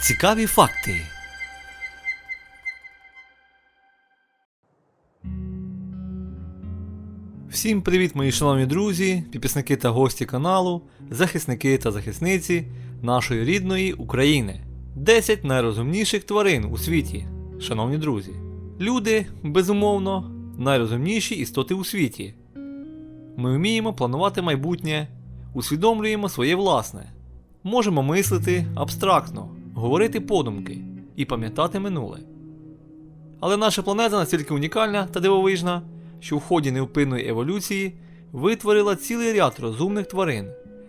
Цікаві факти. Всім привіт, мої шановні друзі, підписники та гості каналу, захисники та захисниці нашої рідної України. 10 найрозумніших тварин у світі. Шановні друзі. Люди, безумовно, найрозумніші істоти у світі. Ми вміємо планувати майбутнє, усвідомлюємо своє власне. Можемо мислити абстрактно, говорити подумки і пам'ятати минуле. Але наша планета настільки унікальна та дивовижна, що в ході невпинної еволюції витворила цілий ряд розумних тварин,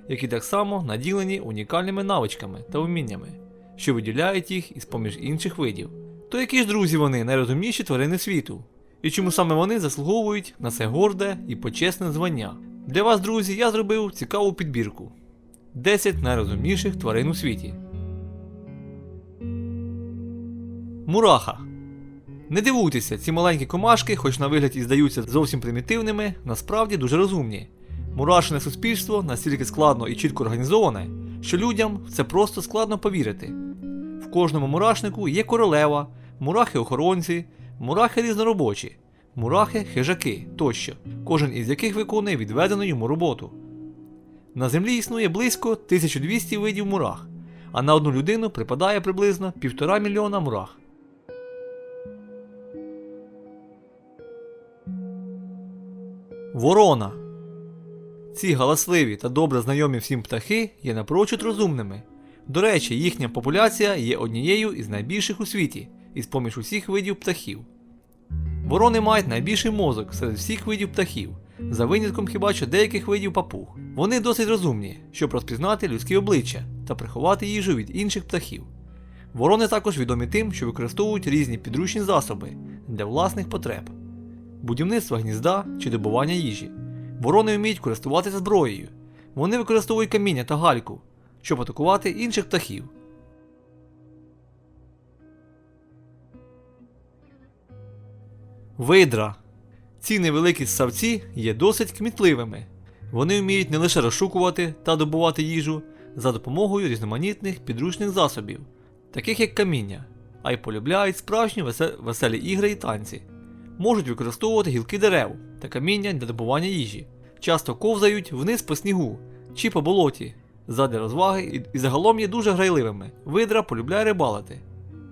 які так само наділені унікальними навичками та вміннями, що виділяють їх із поміж інших видів. То які ж друзі вони найрозумніші тварини світу? І чому саме вони заслуговують на це горде і почесне звання? Для вас, друзі, я зробив цікаву підбірку: 10 найрозумніших тварин у світі. Мураха. Не дивуйтеся, ці маленькі комашки, хоч на вигляд і здаються зовсім примітивними, насправді дуже розумні. Мурашине суспільство настільки складно і чітко організоване, що людям це просто складно повірити. В кожному мурашнику є королева, мурахи-охоронці, мурахи різноробочі, мурахи-хижаки тощо, кожен із яких виконує відведену йому роботу. На землі існує близько 1200 видів мурах, а на одну людину припадає приблизно 1,5 мільйона мурах. Ворона. Ці галасливі та добре знайомі всім птахи є напрочуд розумними. До речі, їхня популяція є однією із найбільших у світі, із поміж усіх видів птахів. Ворони мають найбільший мозок серед всіх видів птахів, за винятком хіба що деяких видів папуг. Вони досить розумні, щоб розпізнати людські обличчя та приховати їжу від інших птахів. Ворони також відомі тим, що використовують різні підручні засоби для власних потреб будівництва гнізда чи добування їжі. Ворони вміють користуватися зброєю. Вони використовують каміння та гальку, щоб атакувати інших птахів. Видра. Ці невеликі ссавці є досить кмітливими. Вони вміють не лише розшукувати та добувати їжу за допомогою різноманітних підручних засобів, таких як каміння, а й полюбляють справжні весе- веселі ігри і танці можуть використовувати гілки дерев та каміння для добування їжі, часто ковзають вниз по снігу чи по болоті задля розваги і, загалом є дуже грайливими. Видра полюбляє рибалити.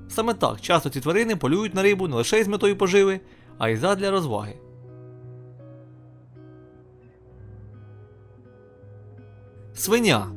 Саме так часто ці тварини полюють на рибу не лише із метою поживи, а й задля розваги. Свиня.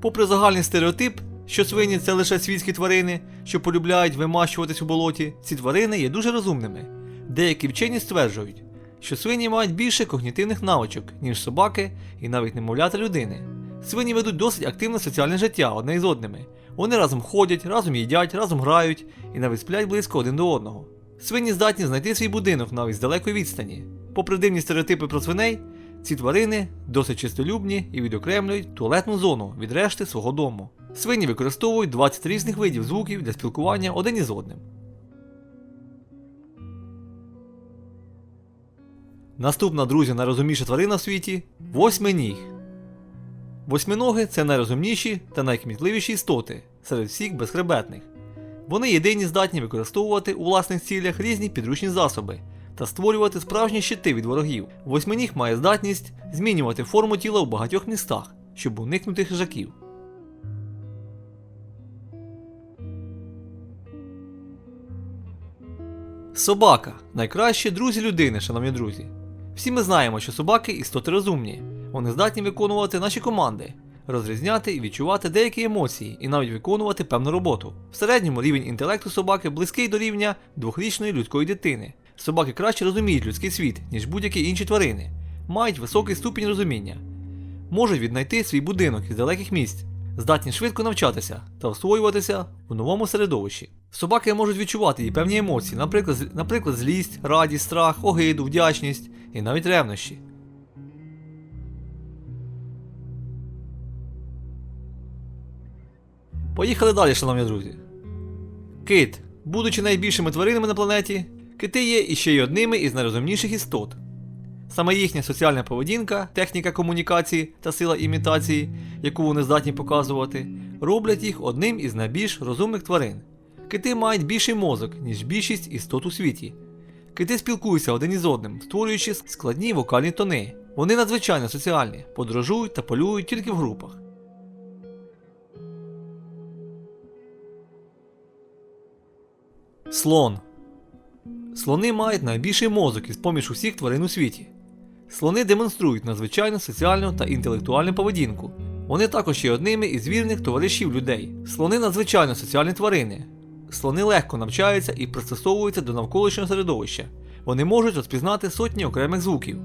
Попри загальний стереотип, що свині це лише світські тварини, що полюбляють вимащуватись у болоті, ці тварини є дуже розумними. Деякі вчені стверджують, що свині мають більше когнітивних навичок, ніж собаки і навіть немовлята людини. Свині ведуть досить активне соціальне життя одне із одними. Вони разом ходять, разом їдять, разом грають і навіть сплять близько один до одного. Свині здатні знайти свій будинок навіть з далекої відстані. Попри дивні стереотипи про свиней, ці тварини досить чистолюбні і відокремлюють туалетну зону від решти свого дому. Свині використовують 20 різних видів звуків для спілкування один із одним. Наступна, друзі, найрозумніша тварина в світі восьминіг. Восьминоги це найрозумніші та найкмітливіші істоти серед всіх безхребетних. Вони єдині здатні використовувати у власних цілях різні підручні засоби та створювати справжні щити від ворогів. Восьминіг має здатність змінювати форму тіла у багатьох містах, щоб уникнути хижаків. Собака найкращі друзі людини, шановні друзі. Всі ми знаємо, що собаки істоти розумні. Вони здатні виконувати наші команди, розрізняти і відчувати деякі емоції і навіть виконувати певну роботу. В середньому рівень інтелекту собаки близький до рівня двохрічної людської дитини. Собаки краще розуміють людський світ, ніж будь-які інші тварини, мають високий ступінь розуміння, можуть віднайти свій будинок із далеких місць, здатні швидко навчатися та освоюватися в новому середовищі. Собаки можуть відчувати і певні емоції, наприклад, наприклад, злість, радість, страх, огиду, вдячність і навіть ревнощі. Поїхали далі, шановні друзі. Кит. Будучи найбільшими тваринами на планеті, кити є іще й одними із найрозумніших істот. Саме їхня соціальна поведінка, техніка комунікації та сила імітації, яку вони здатні показувати, роблять їх одним із найбільш розумних тварин. Кити мають більший мозок, ніж більшість істот у світі. Кити спілкуються один із одним, створюючи складні вокальні тони. Вони надзвичайно соціальні, подорожують та полюють тільки в групах. Слон. Слони мають найбільший мозок із поміж усіх тварин у світі. Слони демонструють надзвичайно соціальну та інтелектуальну поведінку. Вони також є одними із вірних товаришів людей. Слони надзвичайно соціальні тварини. Слони легко навчаються і пристосовуються до навколишнього середовища. Вони можуть розпізнати сотні окремих звуків.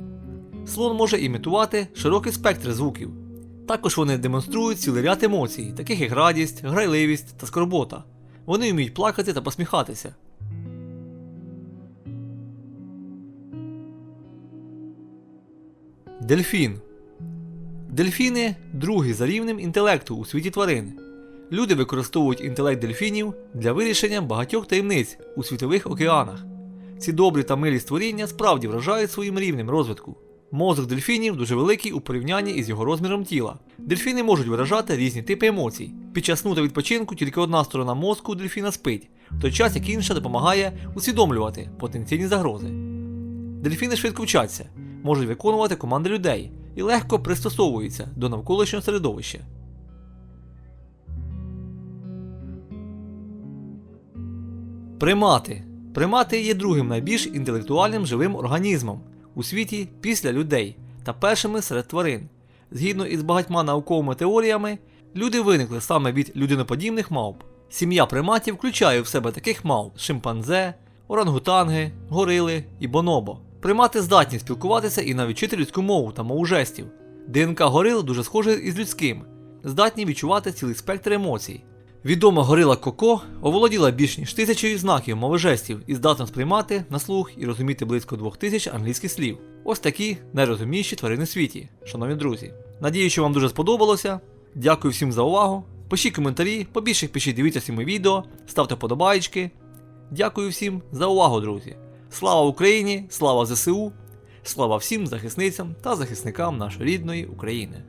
Слон може імітувати широкий спектр звуків. Також вони демонструють цілий ряд емоцій, таких як радість, грайливість та скорбота. Вони вміють плакати та посміхатися. Дельфін. Дельфіни другі за рівнем інтелекту у світі тварин. Люди використовують інтелект дельфінів для вирішення багатьох таємниць у світових океанах. Ці добрі та милі створіння справді вражають своїм рівнем розвитку. Мозок дельфінів дуже великий у порівнянні із його розміром тіла. Дельфіни можуть виражати різні типи емоцій. Під час сну та відпочинку тільки одна сторона мозку дельфіна спить, в той час як інша допомагає усвідомлювати потенційні загрози. Дельфіни швидко вчаться, можуть виконувати команди людей і легко пристосовуються до навколишнього середовища. Примати. Примати є другим найбільш інтелектуальним живим організмом у світі після людей та першими серед тварин. Згідно із багатьма науковими теоріями, люди виникли саме від людиноподібних мавп. Сім'я приматів включає в себе таких мавп шимпанзе, орангутанги, горили і бонобо. Примати здатні спілкуватися і навіть людську мову та мову жестів. ДНК горил дуже схоже із людським, здатні відчувати цілий спектр емоцій. Відома горила Коко оволоділа більш ніж тисячою знаків мови жестів і здатна сприймати на слух і розуміти близько двох тисяч англійських слів. Ось такі найрозумніші тварини в світі, шановні друзі. Надію, що вам дуже сподобалося. Дякую всім за увагу. Пишіть коментарі, побільше пишіть, дивіться всі мої відео, ставте подобаєчки. Дякую всім за увагу, друзі. Слава Україні! Слава ЗСУ! Слава всім захисницям та захисникам нашої рідної України!